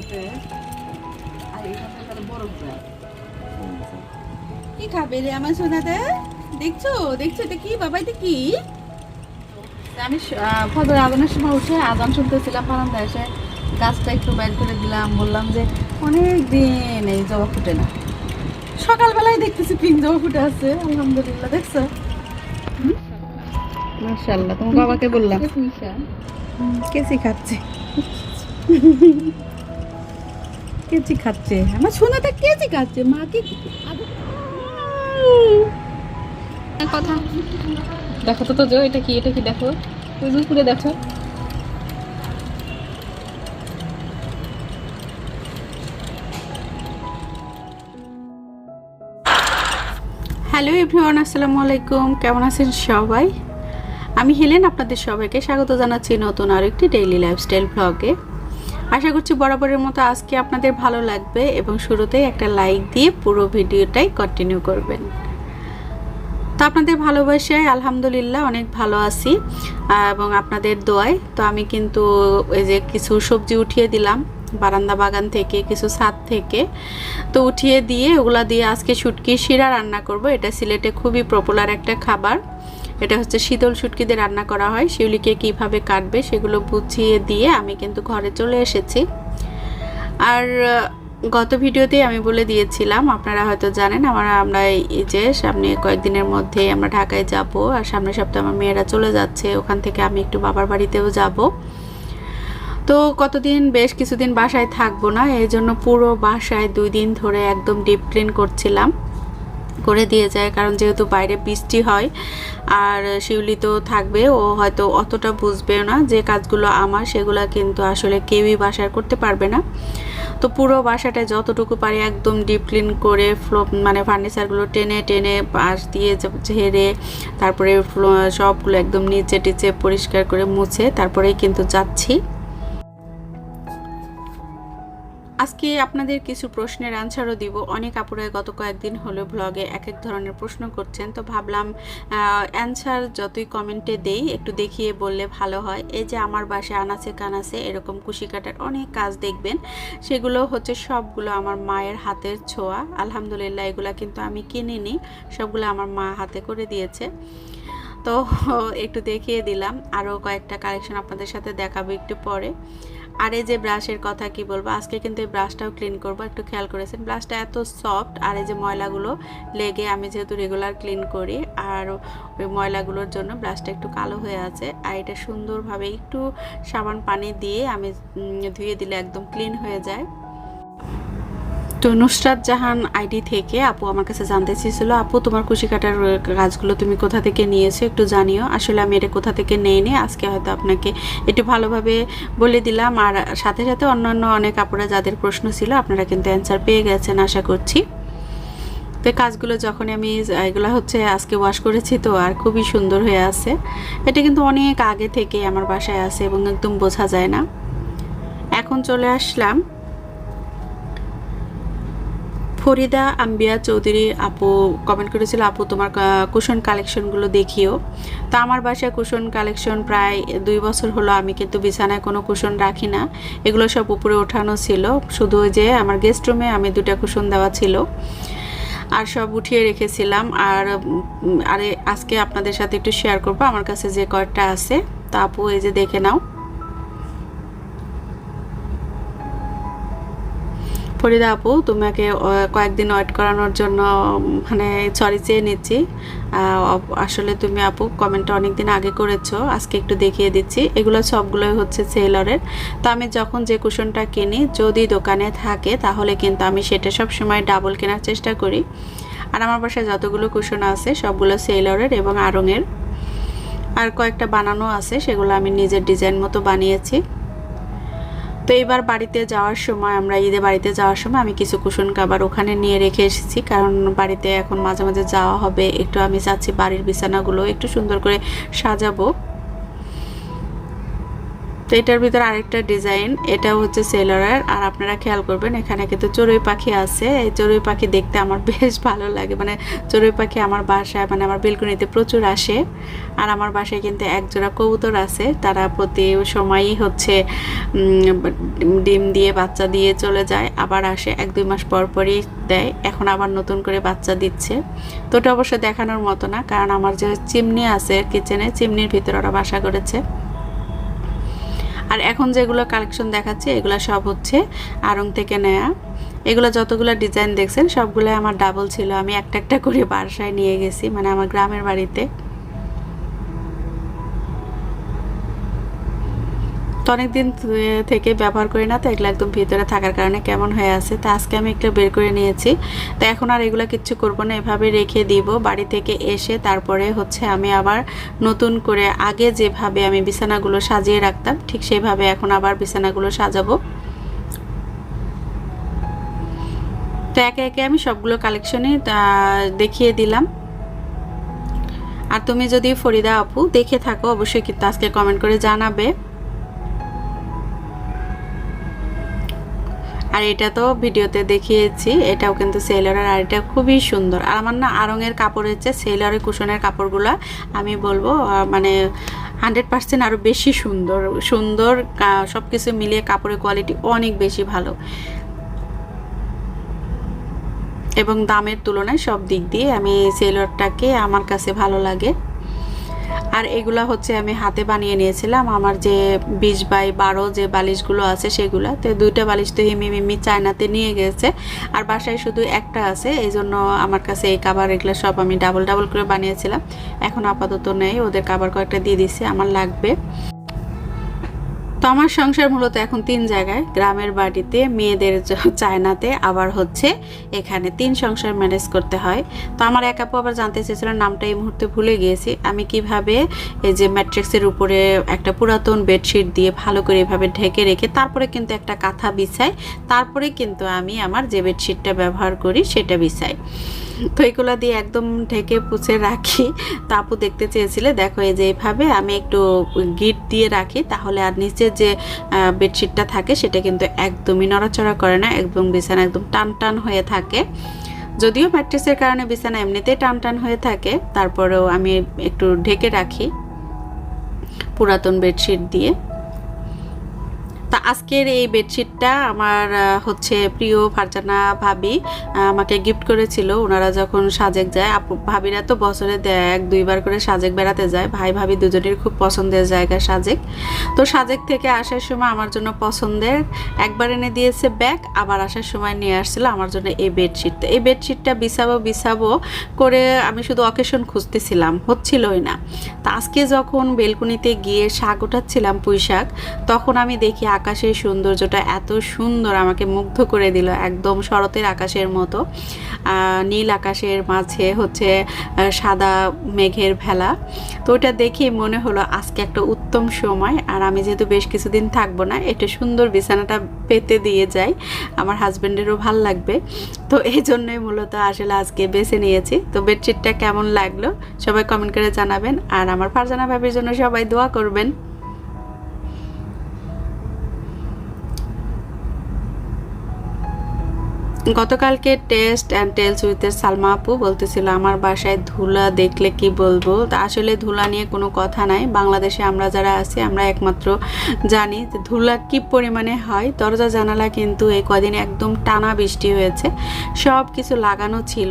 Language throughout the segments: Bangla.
এটাতে আর এটাতে তাহলে বরফ দেয়। কি খাবে রে আমার সোনাটা দেখছ? দেখছ এটা কি বাবা এটা কি? আমি আহ, ফজর আজানের সময় উঠে আজান শুনতেছিলাম বারান্দা এসে গাছটা একটু বাইর করে দিলাম। বললাম যে অনেক দিন এই জবা ফুটে না। সকালবেলায় দেখতেছি পিঙ্ক জবা ফুটে আছে আলহামদুলিল্লাহ দেখছ? মাশাআল্লাহ তোমার বাবাকে বললাম। কেসি খাচ্ছে। কেচি খাচ্ছে? আমার সোনাটা কেচি খাচ্ছে মা কি কথা। দেখো তো তো জো এটা কি এটা কি দেখো? তুই করে দেখো। হ্যালো এভরিওয়ান আসসালামু আলাইকুম। কেমন আছেন সবাই? আমি হেলেন আপনাদের সবাইকে স্বাগত জানাচ্ছি নতুন আরও একটি ডেইলি লাইফস্টাইল ব্লগে আশা করছি বরাবরের মতো আজকে আপনাদের ভালো লাগবে এবং শুরুতেই একটা লাইক দিয়ে পুরো ভিডিওটাই কন্টিনিউ করবেন। তো আপনাদের ভালোবাসায় আলহামদুলিল্লাহ অনেক ভালো আছি এবং আপনাদের দোয়ায়। তো আমি কিন্তু এই যে কিছু সবজি উঠিয়ে দিলাম, বারান্দা বাগান থেকে, কিছু ছাদ থেকে। তো উঠিয়ে দিয়ে, ওগুলা দিয়ে আজকে শুটকি শিরা রান্না করব। এটা সিলেটে খুবই পপুলার একটা খাবার। এটা হচ্ছে শীতল শুটকি দিয়ে রান্না করা হয়। শিউলিকে কীভাবে কাটবে সেগুলো বুঝিয়ে দিয়ে আমি কিন্তু ঘরে চলে এসেছি। আর গত ভিডিওতে আমি বলে দিয়েছিলাম, আপনারা হয়তো জানেন, আমার, আমরা এই যে সামনে কয়েকদিনের মধ্যে আমরা ঢাকায় যাব, আর সামনের সপ্তাহে আমার মেয়েরা চলে যাচ্ছে, ওখান থেকে আমি একটু বাবার বাড়িতেও যাব। তো কতদিন, বেশ কিছুদিন বাসায় থাকব না, এই জন্য পুরো বাসায় দুই দিন ধরে একদম ডিপ ক্লিন করছিলাম। করে দিয়ে যায়, কারণ যেহেতু বাইরে বৃষ্টি হয়, আর শিউলি তো থাকবে, ও হয়তো অতটা বুঝবেও না যে কাজগুলো আমার, সেগুলো কিন্তু আসলে কেউই বাসায় করতে পারবে না। তো পুরো বাসাটা যতটুকু পারি একদম ডিপ ক্লিন করে ফ্লো মানে ফার্নিচারগুলো টেনে টেনে পাশ দিয়ে ঝেড়ে, তারপরে সবগুলো একদম নিচে টিচে পরিষ্কার করে মুছে, তারপরেই কিন্তু যাচ্ছি। আজকে আপনাদের কিছু প্রশ্নের আনসারও দিব। অনেক আপুরাই গত কয়েকদিন হলো ব্লগে এক এক ধরনের প্রশ্ন করছেন। তো ভাবলাম অ্যান্সার যতই কমেন্টে দেই, একটু দেখিয়ে বললে ভালো হয়। এই যে আমার বাসায় আনাচে কানাচে এরকম কুশি কাটার অনেক কাজ দেখবেন, সেগুলো হচ্ছে সবগুলো আমার মায়ের হাতের ছোঁয়া। আলহামদুলিল্লাহ, এগুলা কিন্তু আমি কিনিনি, সবগুলো আমার মা হাতে করে দিয়েছে। তো একটু দেখিয়ে দিলাম। আরও কয়েকটা কালেকশন আপনাদের সাথে দেখাবো একটু পরে। আর এই যে ব্রাশের কথা কি বলব? আজকে কিন্তু এই ব্রাশটাও ক্লিন করব। একটু খেয়াল করেছেন? ব্রাশটা এত সফট আর এই যে ময়লাগুলো লেগে আমি যেহেতু রেগুলার ক্লিন করি, আর ওই ময়লাগুলোর জন্য ব্রাশটা একটু কালো হয়ে আছে, আর এটা সুন্দরভাবে একটু সাবান পানি দিয়ে আমি ধুয়ে দিলে একদম ক্লিন হয়ে যায়। তো নুসরাত জাহান আইডি থেকে আপু আমার কাছে জানতে চেয়েছিল, আপু, তোমার কুশি কাটার কাজগুলো তুমি কোথা থেকে নিয়েছো একটু জানিও। আসলে আমি এটা কোথা থেকে নেইনি, আজকে হয়তো আপনাকে একটু ভালোভাবে বলে দিলাম। আর সাথে সাথে অন্যান্য অনেক আপুরা যাদের প্রশ্ন ছিল, আপনারা কিন্তু অ্যান্সার পেয়ে গেছেন আশা করছি। তো কাজগুলো যখন আমি এগুলো হচ্ছে আজকে ওয়াশ করেছি তো, আর খুবই সুন্দর হয়ে আছে। এটা কিন্তু অনেক আগে থেকে আমার বাসায় আছে এবং একদম বোঝা যায় না। এখন চলে আসলাম। ফরিদা, আম্বিয়া চৌধুরী, আপু কমেন্ট করেছিল, আপু, তোমার কুশন কালেকশনগুলো দেখিও। তো আমার বাসায় কুশন কালেকশন প্রায় দুই বছর হলো, আমি কিন্তু বিছানায় কোনো কুশন রাখি না। এগুলো সব উপরে ওঠানো ছিল। শুধু যে আমার গেস্ট রুমে আমি দুটা কুশন দেওয়া ছিল। আর সব উঠিয়ে রেখেছিলাম। আর আরে, আজকে আপনাদের সাথে একটু শেয়ার করব। আমার কাছে যে কয়েকটা আছে। তা আপু, এই যে দেখে নাও। ফরিদা আপু, তোমাকে কয়েকদিন ওয়েট করানোর জন্য মানে সরি চেয়ে নিচ্ছি। আসলে তুমি আপু কমেন্টটা অনেক দিন আগে করেছ, আজকে একটু দেখিয়ে দিচ্ছি। এগুলো সবগুলোই হচ্ছে সেলরের তো আমি যখন যে কুশনটা কিনি, যদি দোকানে থাকে, তাহলে কিন্তু আমি সেটা সব সময় ডাবল কেনার চেষ্টা করি। আর আমার বাসায় যতগুলো কুশন আছে, সবগুলো সেলরের এবং আড়ঙের আর কয়েকটা বানানো আছে, সেগুলো আমি নিজের ডিজাইন মতো বানিয়েছি। তো এবার বাড়িতে যাওয়ার সময়, আমরা ঈদে বাড়িতে যাওয়ার সময় আমি কিছু কুশন কাবার ওখানে নিয়ে রেখে এসেছি। কারণ বাড়িতে এখন মাঝে মাঝে যাওয়া হবে। একটু আমি চাচ্ছি বাড়ির বিছানাগুলো একটু সুন্দর করে সাজাবো। তো এটার ভিতরে আরেকটা ডিজাইন, এটা হচ্ছে সেলরের আর আপনারা খেয়াল করবেন, এখানে কিন্তু চড়ুই পাখি আছে। এই চড়ুই পাখি দেখতে আমার বেশ ভালো লাগে। মানে চড়ুই পাখি আমার বাসায় মানে আমার বেলকুনিতে প্রচুর আসে। আর আমার বাসায় কিন্তু একজোড়া কবুতর আছে। তারা প্রতি সময়ই হচ্ছে ডিম দিয়ে বাচ্চা দিয়ে চলে যায়। আবার আসে এক দুই মাস পর পরই দেয়। এখন আবার নতুন করে বাচ্চা দিচ্ছে। তো ওটা অবশ্য দেখানোর মতো না। কারণ আমার যে চিমনি আছে কিচেনে চিমনির ভিতরে ওরা বাসা করেছে। আর এখন যেগুলো কালেকশন দেখাচ্ছে, এগুলো সব হচ্ছে আড়ং থেকে নেয়া। এগুলো যতগুলো ডিজাইন দেখছেন সবগুলো আমার ডাবল ছিল। আমি একটা একটা করে বাসায় নিয়ে গেছি মানে আমার গ্রামের বাড়িতে। তো অনেকদিন থে- থেকে ব্যবহার করি না, তো এগুলো একদম ভিতরে থাকার কারণে কেমন হয়ে আছে, তো আজকে আমি একটু বের করে নিয়েছি। তো এখন আর এগুলো কিচ্ছু করব না, এভাবে রেখে দিব, বাড়ি থেকে এসে তারপরে হচ্ছে আমি আবার নতুন করে আগে যেভাবে আমি বিছানাগুলো সাজিয়ে রাখতাম, ঠিক সেভাবে এখন আবার বিছানাগুলো সাজাবো। তো একে একে আমি সবগুলো কালেকশনই দেখিয়ে দিলাম। আর তুমি যদি ফরিদা আপু দেখে থাকো, অবশ্যই কিন্তু আজকে কমেন্ট করে জানাবে। আর এটা তো ভিডিওতে দেখিয়েছি, এটাও কিন্তু সেলরের আর এটা খুবই সুন্দর। আর আমার না আরঙের কাপড়ের চেয়ে সেলরের কুশনের কাপড়গুলো, আমি বলব মানে হান্ড্রেড পার্সেন্ট আরও বেশি সুন্দর সুন্দর সব কিছু মিলিয়ে কাপড়ের কোয়ালিটি অনেক বেশি ভালো। এবং দামের তুলনায় সব দিক দিয়ে আমি সেলরটাকে আমার কাছে ভালো লাগে। আর এগুলা হচ্ছে আমি হাতে বানিয়ে নিয়েছিলাম। আমার যে বিশ বাই বারো যে বালিশগুলো আছে সেগুলা তো দুইটা বালিশ তো হিমি মিমি চায়নাতে নিয়ে গেছে। আর বাসায় শুধু একটা আছে এই জন্য আমার কাছে এই কাবার এগুলো সব আমি ডাবল ডাবল করে বানিয়েছিলাম। এখন আপাতত নেই, ওদের কাবার কয়েকটা দিয়ে দিছি, আমার লাগবে। তো আমার সংসার মূলত এখন তিন জায়গায়। গ্রামের বাড়িতে, মেয়েদের চায়নাতে, আবার হচ্ছে এখানে তিন সংসার ম্যানেজ করতে হয়। তো আমার এক আপু আবার জানতে চেয়েছিলেন নামটা এই মুহূর্তে ভুলে গিয়েছি। আমি কীভাবে এই যে ম্যাট্রিক্সের উপরে একটা পুরাতন বেডশিট দিয়ে ভালো করে এভাবে ঢেকে রেখে, তারপরে কিন্তু একটা কাঁথা বিছাই, তারপরে কিন্তু আমি আমার যে বেডশিটটা ব্যবহার করি সেটা বিছাই। তো দিয়ে একদম ঢেকে পুছে রাখি। তাপু দেখতে চেয়েছিলে, দেখো এই যে এইভাবে আমি একটু গিট দিয়ে রাখি, তাহলে আর নিচে যে বেডশিটটা থাকে সেটা কিন্তু একদমই নড়াচড়া করে না, একদম বিছানা একদম টান টান হয়ে থাকে। যদিও ম্যাট্রেসের কারণে বিছানা এমনিতেই টান টান হয়ে থাকে, তারপরেও আমি একটু ঢেকে রাখি পুরাতন বেডশিট দিয়ে। আজকের এই বেডশিটটা আমার হচ্ছে প্রিয় ফারজানা ভাবি আমাকে গিফট করেছিল। ওনারা যখন সাজেক যায় ভাবিরা তো বছরে এক দুইবার করে সাজেক বেড়াতে যায়। ভাই ভাবি দুজনের খুব পছন্দের জায়গা সাজেক। তো সাজেক থেকে আসার সময় আমার জন্য পছন্দের, একবার এনে দিয়েছে ব্যাগ, আবার আসার সময় নিয়ে আসছিল আমার জন্য এই বেডশিট। তো এই বেডশিটটা বিছাবো বিছাবো করে আমি শুধু অকেশন খুঁজতেছিলাম, হচ্ছিলই না। তা আজকে যখন বেলকুনিতে গিয়ে শাক ওঠাচ্ছিলাম পুঁই শাক তখন আমি দেখি আকাশের সৌন্দর্যটা এত সুন্দর আমাকে মুগ্ধ করে দিল, একদম শরতের আকাশের মতো। নীল আকাশের মাঝে হচ্ছে সাদা মেঘের ভেলা। তো ওটা দেখে মনে হলো আজকে একটা উত্তম সময়, আর আমি যেহেতু বেশ কিছুদিন থাকব না এটা সুন্দর বিছানাটা পেতে দিয়ে যাই, আমার হাজব্যান্ডেরও ভালো লাগবে। তো এই জন্যই মূলত আসলে আজকে বেছে নিয়েছি। তো বেডশিটটা কেমন লাগল সবাই কমেন্ট করে জানাবেন, আর আমার ফারজানা ভাবির জন্য সবাই দোয়া করবেন। গতকালকে taste and tales with Salma আপু বলতেছিল, আমার বাসায় ধুলা দেখলে কি বলব? আসলে ধুলা নিয়ে কোনো কথা নাই। বাংলাদেশে আমরা যারা আছি, আমরা একমাত্র জানি যে ধুলা কি পরিমাণে হয়। দরজা, জানালা কিন্তু এই কদিন একদম টানা বৃষ্টি হয়েছে। সব কিছু লাগানো ছিল।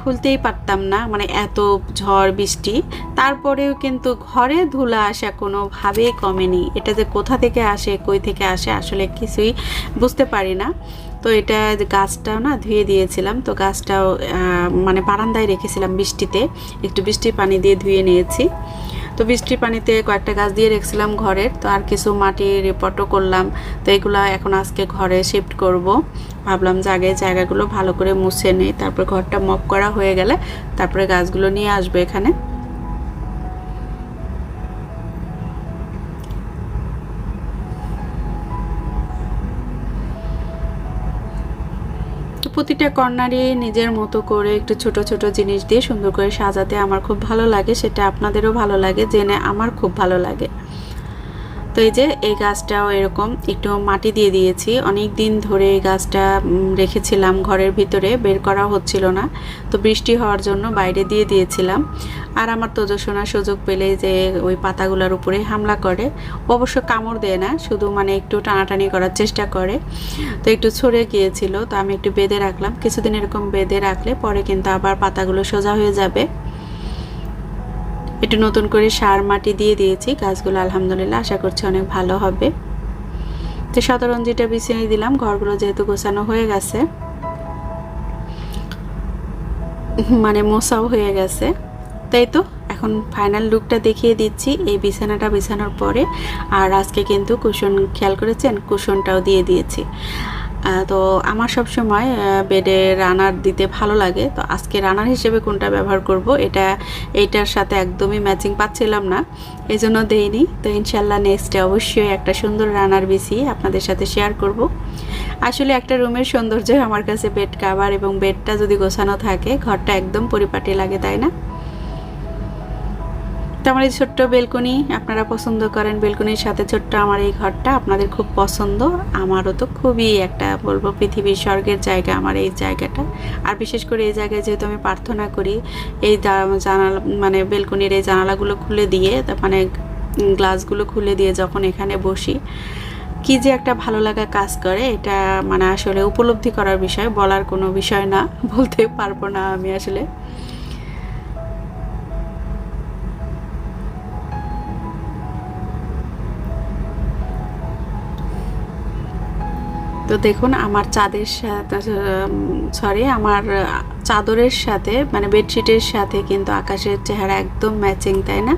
খুলতেই পারতাম না মানে এত ঝড়, বৃষ্টি। তারপরেও কিন্তু ঘরে ধুলা আসা কোনোভাবেই কমেনি। এটা যে কোথা থেকে আসে, কই থেকে আসে, আসলে কিছুই বুঝতে পারি না। তো এটা গাছটাও না ধুয়ে দিয়েছিলাম, তো গাছটাও মানে বারান্দায় রেখেছিলাম বৃষ্টিতে, একটু বৃষ্টির পানি দিয়ে ধুয়ে নিয়েছি। তো বৃষ্টির পানিতে কয়েকটা গাছ দিয়ে রেখেছিলাম ঘরের, তো আর কিছু মাটি রিপোর্টও করলাম, তো এগুলো এখন আজকে ঘরে শিফট করব। ভাবলাম যে আগে জায়গাগুলো ভালো করে মুছে নেই, তারপর ঘরটা মপ করা হয়ে গেলে তারপরে গাছগুলো নিয়ে আসব এখানে। প্রতিটা কর্নারে নিজের মতো করে একটু ছোট ছোট জিনিস দিয়ে সুন্দর করে সাজাতে আমার খুব ভালো লাগে, সেটা আপনাদেরও ভালো লাগে, জেনে আমার খুব ভালো লাগে। তো এই যে এই গাছটাও এরকম একটু মাটি দিয়ে দিয়েছি। অনেক দিন ধরে এই গাছটা রেখেছিলাম ঘরের ভিতরে, বের করা হচ্ছিল না। তো বৃষ্টি হওয়ার জন্য বাইরে দিয়ে দিয়েছিলাম। আর আমার তোজসোনা সুযোগ পেলে যে ওই পাতাগুলোর উপরে হামলা করে। অবশ্য কামড় দেয় না, শুধু মানে একটু টানাটানি করার চেষ্টা করে। তো একটু ছড়ে গিয়েছিল, তো আমি একটু বেঁধে রাখলাম। কিছুদিন এরকম বেঁধে রাখলে পরে কিন্তু আবার পাতাগুলো সোজা হয়ে যাবে। একটু নতুন করে সার মাটি দিয়ে দিয়েছি, গাছগুলো আলহামদুলিল্লাহ আশা করছি অনেক ভালো হবে। তো শতরঞ্জিটা বিছিয়ে দিলাম, ঘরগুলো যেহেতু গোছানো হয়ে গেছে। মানে মোছাও হয়ে গেছে। তাই তো, এখন ফাইনাল লুকটা দেখিয়ে দিচ্ছি, এই বিছানাটা বিছানোর পরে। আর আজকে কিন্তু কুশন, খেয়াল করেছেন? কুশনটাও দিয়ে দিয়েছি। তো আমার সব সময় বেডে রানার দিতে ভালো লাগে। তো আজকে রানার হিসেবে কোনটা ব্যবহার করব, এটা, এইটার সাথে একদমই ম্যাচিং পাচ্ছিলাম না। এই জন্য দেইনি। তো ইনশাল্লাহ নেক্সটে অবশ্যই একটা সুন্দর রানার বিছি আপনাদের সাথে শেয়ার করব। আসলে একটা রুমের সৌন্দর্য আমার কাছে বেড কাভার এবং বেডটা যদি গোছানো থাকে, ঘরটা একদম পরিপাটি লাগে, তাই না? তো আমার এই ছোট্ট বেলকনি। আপনারা পছন্দ করেন বেলকনির সাথে ছোট্ট আমার এই ঘরটা। আপনাদের খুব পছন্দ। আমারও তো খুবই একটা বলব পৃথিবীর স্বর্গের জায়গা আমার এই জায়গাটা। আর বিশেষ করে এই জায়গায় যেহেতু আমি প্রার্থনা করি, এই জানালা মানে বেলকনির এই জানালাগুলো খুলে দিয়ে মানে গ্লাসগুলো খুলে দিয়ে যখন এখানে বসি, কি যে একটা ভালো লাগা কাজ করে। এটা মানে আসলে উপলব্ধি করার বিষয়, বলার কোনো বিষয় না, বলতে পারব না আমি আসলে। তো দেখুন, আমার চাঁদের সাথে সরি আমার চাদরের সাথে মানে বেডশিটের সাথে কিন্তু আকাশের চেহারা একদম ম্যাচিং তাই না?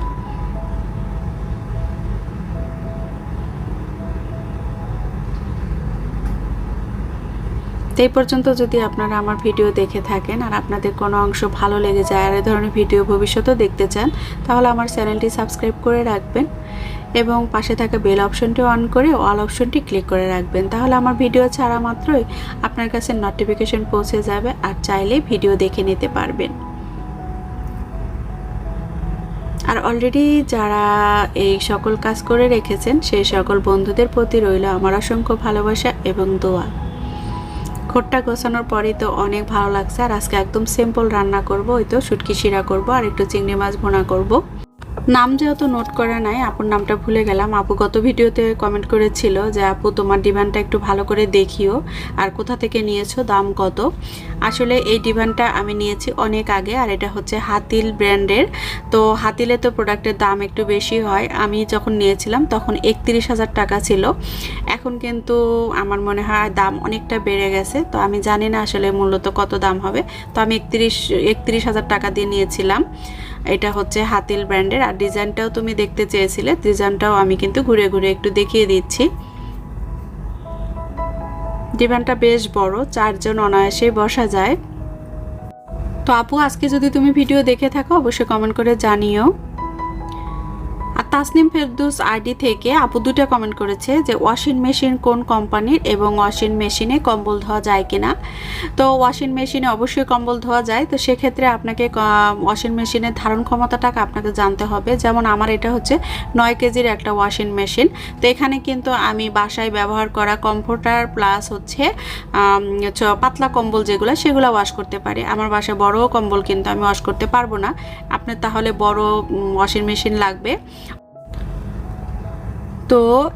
এই পর্যন্ত যদি আপনারা আমার ভিডিও দেখে থাকেন আর আপনাদের কোনো অংশ ভালো লেগে যায় আর এই ধরনের ভিডিও ভবিষ্যতেও দেখতে চান, তাহলে আমার চ্যানেলটি সাবস্ক্রাইব করে রাখবেন। এবং পাশে থাকা বেল অপশনটি অন করে অল অপশনটি ক্লিক করে রাখবেন। তাহলে আমার ভিডিও ছাড়া মাত্রই আপনার কাছে নোটিফিকেশন পৌঁছে যাবে আর চাইলেই ভিডিও দেখে নিতে পারবেন। আর অলরেডি যারা এই সকল কাজ করে রেখেছেন, সেই সকল বন্ধুদের প্রতি রইল আমার অসংখ্য ভালোবাসা এবং দোয়া। খোটটা গোছানোর পরেই তো অনেক ভালো লাগছে, আর আজকে একদম সিম্পল রান্না করব, ওই তো শুটকি শিরা করব, আর একটু চিংড়ি মাছ ভোনা করব। নাম যেহেতু নোট করা নাই, আপুর নামটা ভুলে গেলাম। আপু গত ভিডিওতে কমেন্ট করেছিল যে, আপু, তোমার ডিমান্ডটা একটু ভালো করে দেখিও। আর কোথা থেকে নিয়েছো? দাম কত? আসলে এই ডিমান্ডটা আমি নিয়েছি অনেক আগে, আর এটা হচ্ছে হাতিল ব্র্যান্ডের। তো হাতিলে তো প্রোডাক্টের দাম একটু বেশি হয়। আমি যখন নিয়েছিলাম, তখন একত্রিশ হাজার টাকা ছিল। এখন কিন্তু আমার মনে হয় দাম অনেকটা বেড়ে গেছে। তো আমি জানি না আসলে মূলত কত দাম হবে। তো আমি একত্রিশ একত্রিশ হাজার টাকা দিয়ে নিয়েছিলাম। এটা হচ্ছে হাতিল ব্র্যান্ডের। আর ডিজাইনটাও তুমি দেখতে চেয়েছিলে, ডিজাইনটাও আমি কিন্তু ঘুরে ঘুরে একটু দেখিয়ে দিচ্ছি। ডিভানটা বেশ বড়, চারজন অনায়াসে বসা যায়। তো আপু, আজকে যদি তুমি ভিডিও দেখে থাকো, অবশ্যই কমেন্ট করে জানিও। তাসনিম ফেরদুস আইডি থেকে আপু দুটো কমেন্ট করেছে যে ওয়াশিং মেশিন কোন কোম্পানির এবং ওয়াশিং মেশিনে কম্বল ধোয়া যায় কিনা? তো ওয়াশিং মেশিনে অবশ্যই কম্বল ধোয়া যায়। তো সেক্ষেত্রে আপনাকে ওয়াশিং মেশিনের ধারণ ক্ষমতাটাকে আপনাকে জানতে হবে। যেমন আমার এটা হচ্ছে নয় কেজির একটা ওয়াশিং মেশিন তো এখানে কিন্তু আমি বাসায় ব্যবহার করা কমফোর্টার প্লাস হচ্ছে পাতলা কম্বল যেগুলো, সেগুলো ওয়াশ করতে পারি। আমার বাসায় বড় কম্বল কিন্তু আমি ওয়াশ করতে পারব না। আপনার তাহলে বড় ওয়াশিং মেশিন লাগবে। তো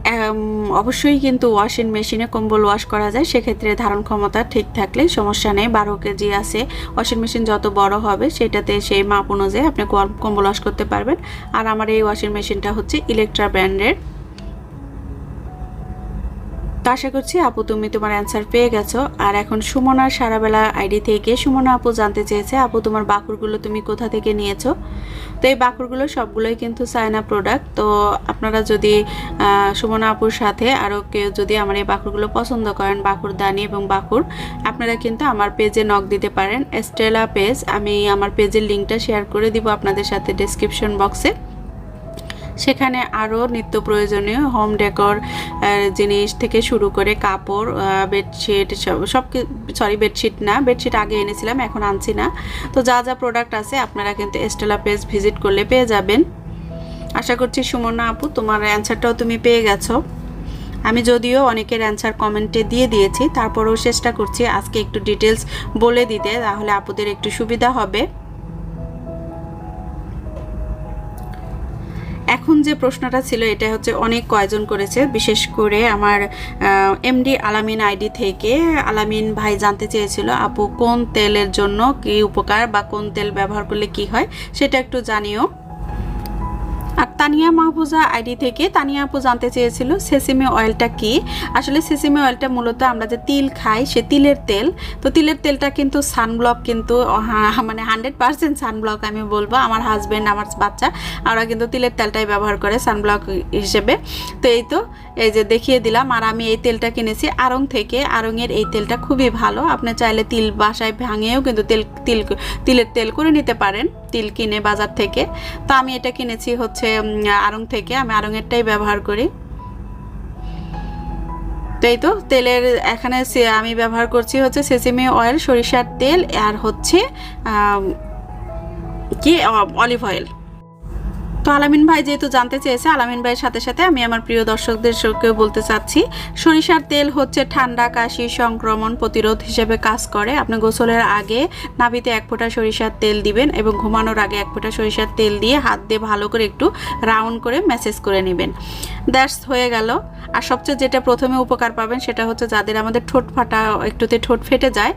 অবশ্যই কিন্তু ওয়াশিং মেশিনে কম্বল ওয়াশ করা যায়। সেক্ষেত্রে ধারণ ক্ষমতা ঠিক থাকলে সমস্যা নেই। বারো কেজি আছে। ওয়াশিং মেশিন যত বড় হবে, সেটাতে সেই মাপ অনুযায়ী আপনি কম- কম্বল ওয়াশ করতে পারবেন। আর আমার এই ওয়াশিং মেশিনটা হচ্ছে ইলেকট্রা ব্র্যান্ডের তো আশা করছি আপু তুমি তোমার অ্যান্সার পেয়ে গেছো। আর এখন সুমনার সারাবেলা আইডি থেকে, সুমনা আপু জানতে চেয়েছে, আপু, তোমার বাকুরগুলো তুমি কোথা থেকে নিয়েছো? তো এই বাকুরগুলো সবগুলোই কিন্তু চায়না প্রোডাক্ট তো আপনারা যদি সুমনা আপুর সাথে আরও কেউ যদি আমার এই বাকুরগুলো পছন্দ করেন, বাকুর দানি এবং বাকুর, আপনারা কিন্তু আমার পেজে নক দিতে পারেন। স্টেলা পেজ আমি আমার পেজের লিঙ্কটা শেয়ার করে দিব আপনাদের সাথে ডেসক্রিপশন বক্সে সেখানে আরও নিত্য প্রয়োজনীয় হোম ডেকর জিনিস থেকে শুরু করে কাপড় বেডশিট সব সরি বেডশিট না বেডশিট আগে এনেছিলাম, এখন আনছি না। তো যা যা প্রোডাক্ট আছে আপনারা কিন্তু এস্টেলা পেজ ভিজিট করলে পেয়ে যাবেন। আশা করছি সুমনা আপু, তোমার অ্যান্সারটাও তুমি পেয়ে গেছো। আমি যদিও অনেকের অ্যান্সার কমেন্টে দিয়ে দিয়েছি, তারপরেও চেষ্টা করছি আজকে একটু ডিটেলস বলে দিতে, তাহলে আপুদের একটু সুবিধা হবে। এখন যে প্রশ্নটা ছিল, এটা হচ্ছে অনেক কয়জন করেছে, বিশেষ করে আমার এমডি আলামিন আইডি থেকে। আলামিন ভাই জানতে চেয়েছিল, আপু, কোন তেলের জন্য কি উপকার বা কোন তেল ব্যবহার করলে কি হয়? সেটা একটু জানিও। তানিয়া মাহফুজা আইডি থেকে তানিয়া আপু জানতে চেয়েছিল, সেসিমে অয়েলটা কি? আসলে সেসিমে অয়েলটা মূলত আমরা যে তিল খাই, সে তিলের তেল। তো তিলের তেলটা কিন্তু সানব্লক কিন্তু মানে হান্ড্রেড পার্সেন্ট সানব্লক আমি বলব। আমার হাজব্যান্ড আমার বাচ্চা, আমরা কিন্তু তিলের তেলটাই ব্যবহার করে সানব্লক হিসেবে। তো এই তো, এই যে দেখিয়ে দিলাম। আর আমি এই তেলটা কিনেছি আড়ং থেকে। আড়ংয়ের এই তেলটা খুবই ভালো। আপনি চাইলে তিল বাসায় ভাঙিয়েও কিন্তু তেল, তিল, তিলের তেল করে নিতে পারেন। তিল কিনে বাজার থেকে। তো আমি এটা কিনেছি হচ্ছে আড়ং থেকে। আমি আড়ংয়েরটাই ব্যবহার করি। তাই তো তেলের এখানে আমি ব্যবহার করছি হচ্ছে সেসিমি অয়েল, সরিষার তেল আর হচ্ছে কি অলিভ অয়েল। তো আলামিন ভাই যেহেতু জানতে চেয়েছে, আলামিন ভাইয়ের সাথে সাথে আমি আমার প্রিয় দর্শকদের সঙ্গে বলতে চাচ্ছি, সরিষার তেল হচ্ছে ঠান্ডা কাশি সংক্রমণ প্রতিরোধ হিসেবে কাজ করে। আপনি গোসলের আগে নাভিতে এক ফোঁটা সরিষার তেল দিবেন এবং ঘুমানোর আগে এক ফোঁটা সরিষার তেল দিয়ে হাত দিয়ে ভালো করে একটু রাউন্ড করে ম্যাসেজ করে নেবেন। দ্যাটস হয়ে গেল। আর সবচেয়ে যেটা প্রথমে উপকার পাবেন সেটা হচ্ছে যাদের আমাদের ঠোঁট ফাটা, একটুতে ঠোঁট ফেটে যায়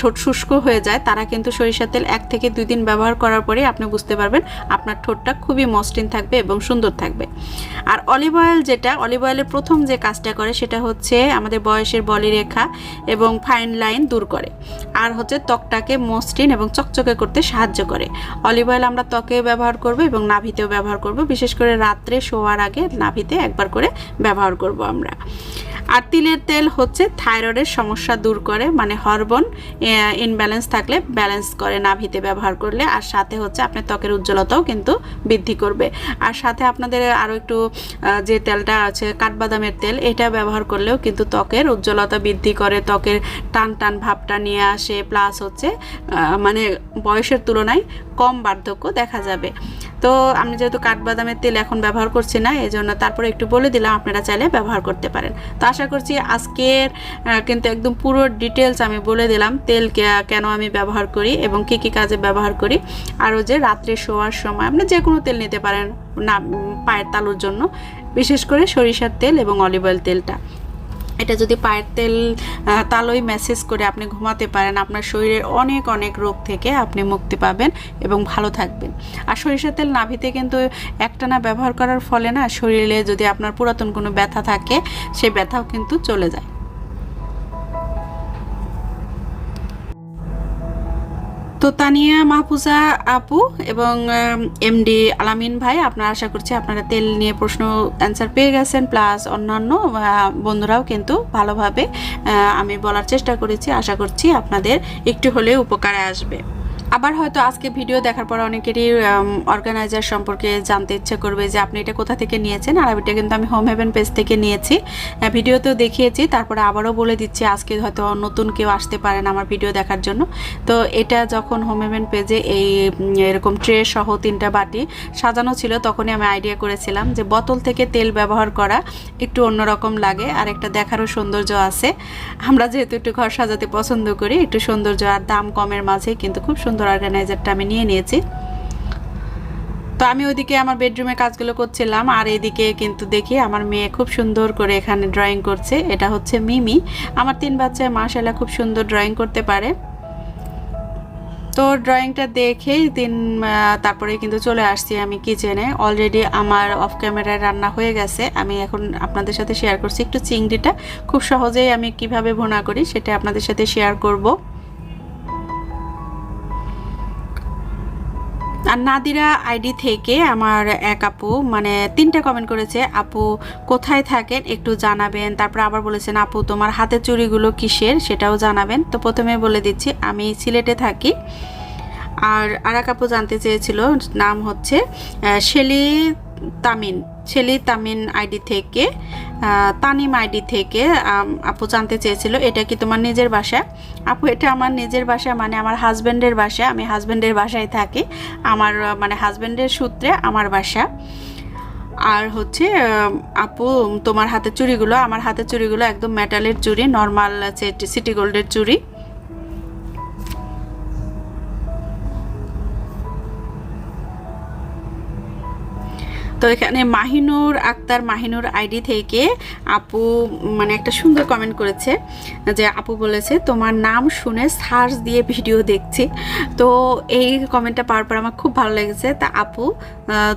ঠোঁট শুষ্ক হয়ে যায়, তারা কিন্তু সরিষার তেল এক থেকে দুই দিন ব্যবহার করার পরে আপনি বুঝতে পারবেন আপনার ঠোঁটটা খুবই মসৃণ থাকবে এবং সুন্দর থাকবে। আর অলিভ অয়েল যেটা অলিভ অয়েলের প্রথম যে কাজটা করে সেটা হচ্ছে আমাদের বয়সের বলিরেখা এবং ফাইন লাইন দূর করে। আর হচ্ছে ত্বকটাকে মসৃণ এবং চকচকে করতে সাহায্য করে। অলিভ অয়েল আমরা ত্বকে ব্যবহার করব এবং নাভিতেও ব্যবহার করব, বিশেষ করে রাত্রে শোয়ার আগে নাভিতে একবার করে ব্যবহার করব। আমরা। আর তিলের তেল হচ্ছে থাইরয়েডের সমস্যা দূর করে মানে হরমোন ইনব্যালেন্স থাকলে ব্যালেন্স করে, নাভিতে ব্যবহার করলে। আর সাথে হচ্ছে আপনার ত্বকের উজ্জ্বলতাও কিন্তু বৃদ্ধি করবে। আর সাথে আপনাদের আরও একটু যে তেলটা আছে, কাঠবাদামের তেল, এটা ব্যবহার করলেও কিন্তু ত্বকের উজ্জ্বলতা বৃদ্ধি করে, ত্বকের টান টান ভাবটা নিয়ে আসে। প্লাস হচ্ছে মানে বয়সের তুলনায় কম বার্ধক্য দেখা যাবে। তো আমি যেহেতু কাঠবাদামের তেল এখন ব্যবহার করছি না এই জন্য তারপরে একটু বলে দিলাম, আপনারা চাইলে ব্যবহার করতে পারেন। তো আশা করছি আজকের কিন্তু একদম পুরো ডিটেলস আমি বলে দিলাম, তেল কেন আমি ব্যবহার করি এবং কি কি কাজে ব্যবহার করি। আরও যে রাত্রে শোয়ার সময় আপনি যে কোনো তেল নিতে পারেন, না পায়ের তালুর জন্য, বিশেষ করে সরিষার তেল এবং অলিভ অয়েল তেলটা। এটা যদি পায়ের তেল তালই ম্যাসেজ করে আপনি ঘুমাতে পারেন, আপনার শরীরের অনেক অনেক রোগ থেকে আপনি মুক্তি পাবেন এবং ভালো থাকবেন। আর সরিষার তেল নাভিতে কিন্তু একটানা ব্যবহার করার ফলে না শরীরে যদি আপনার পুরাতন কোনো ব্যথা থাকে সেই ব্যথাও কিন্তু চলে যায়। তো তানিয়া, মাহফুজা আপু এবং এমডি আলামিন ভাই, আপনারা আশা করছি আপনারা তেল নিয়ে প্রশ্ন অ্যান্সার পেয়ে গেছেন প্লাস অন্যান্য বন্ধুরাও কিন্তু ভালোভাবে আমি বলার চেষ্টা করেছি, আশা করছি আপনাদের একটু হলে উপকারে আসবে। আবার হয়তো আজকে ভিডিও দেখার পর অনেকেরই অর্গানাইজার সম্পর্কে জানতে ইচ্ছে করবে যে আপনি এটা কোথা থেকে নিয়েছেন। আর এটা কিন্তু আমি হোম হেভেন পেজ থেকে নিয়েছি। ভিডিওতেও দেখিয়েছি, তারপরে আবারও বলে দিচ্ছি আজকে হয়তো নতুন কেউ আসতে পারেন আমার ভিডিও দেখার জন্য। তো এটা যখন হোম হেভেন পেজে এই এরকম ট্রে সহ তিনটা বাটি সাজানো ছিল, তখনই আমি আইডিয়া করেছিলাম যে বোতল থেকে তেল ব্যবহার করা একটু অন্যরকম লাগে। আর একটা দেখারও সৌন্দর্য আছে। আমরা যেহেতু একটু ঘর সাজাতে পছন্দ করি, একটু সৌন্দর্য আর দাম কমের মাঝে কিন্তু খুব সুন্দর অর্গানাইজারটা আমি নিয়ে নিয়েছি। তো আমি ওইদিকে আমার বেডরুমে কাজগুলো করছিলাম, আর এদিকে কিন্তু দেখি আমার মেয়ে খুব সুন্দর করে এখানে ড্রয়িং করছে। এটা হচ্ছে মিমি। আমার তিন বাচ্চায় মাশাল্লাহ খুব সুন্দর ড্রয়িং করতে পারে। তো ড্রয়িংটা দেখেই দিন তারপরে কিন্তু চলে আসছি আমি কিচেনে অলরেডি আমার অফ ক্যামেরায় রান্না হয়ে গেছে। আমি এখন আপনাদের সাথে শেয়ার করছি। একটু চিংড়িটা খুব সহজেই আমি কীভাবে ভুনা করি, সেটা আপনাদের সাথে শেয়ার করব। আর নাদিরা আইডি থেকে আমার এক আপু মানে তিনটা কমেন্ট করেছে, আপু, কোথায় থাকেন? একটু জানাবেন। তারপর আবার বলেছেন, আপু, তোমার হাতের চুরিগুলো কিসের? সেটাও জানাবেন। তো প্রথমে বলে দিচ্ছি, আমি সিলেটে থাকি। আর আর এক আপু জানতে চেয়েছিল, নাম হচ্ছে শেলি তামিন শেলি তামিন আইডি থেকে। তানিম আইডি থেকে আপু জানতে চেয়েছিল, এটা কি তোমার নিজের বাসা? আপু, এটা আমার নিজের বাসা মানে আমার হাজব্যান্ডের বাসা, আমি হাজব্যান্ডের বাসায় থাকি। আমার মানে হাজব্যান্ডের সূত্রে আমার বাসা। আর হচ্ছে আপু, তোমার হাতে চুড়িগুলো, আমার হাতে চুড়িগুলো একদম মেটালের চুড়ি নর্মাল সিটি গোল্ডের চুড়ি। তো এখানে মাহিনুর আক্তার মাহিনুর আইডি থেকে আপু মানে একটা সুন্দর কমেন্ট করেছে যে, আপু বলেছে, তোমার নাম শুনে সার্চ দিয়ে ভিডিও দেখছি। তো এই কমেন্টটা পাওয়ার পর আমার খুব ভালো লেগেছে। তা আপু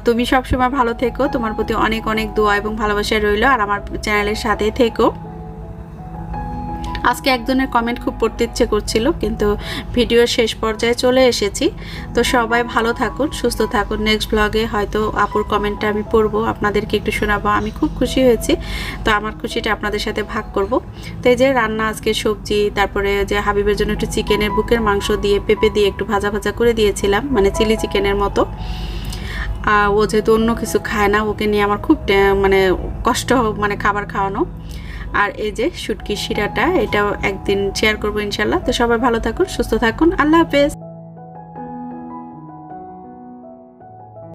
তুমি সবসময় ভালো থেকো। তোমার প্রতি অনেক অনেক দোয়া এবং ভালোবাসা রইল। আর আমার চ্যানেলের সাথে থেকো। আজকে একজনের কমেন্ট খুব পড়তে ইচ্ছে করছিল, কিন্তু ভিডিওর শেষ পর্যায়ে চলে এসেছি। তো সবাই ভালো থাকুন, সুস্থ থাকুন। নেক্সট ব্লগে হয়তো আপুর কমেন্টটা আমি পড়ব, আপনাদেরকে একটু শোনাবো। আমি খুব খুশি হয়েছি, তো আমার খুশিটা আপনাদের সাথে ভাগ করব। তো এই যে রান্না, আজকে সবজি, তারপরে যে হাবিবের জন্য একটু চিকেনের বুকের মাংস দিয়ে, পেঁপে দিয়ে একটু ভাজা ভাজা করে দিয়েছিলাম মানে চিলি চিকেনের মতো। ও যেহেতু অন্য কিছু খায় না, ওকে নিয়ে আমার খুব মানে কষ্ট মানে খাবার খাওয়ানো। আর এই যে শুটকি শিরাটা, এটাও একদিন শেয়ার করব ইনশাল্লাহ। তো সবাই ভালো থাকুন, সুস্থ থাকুন। আল্লাহ হাফেজ।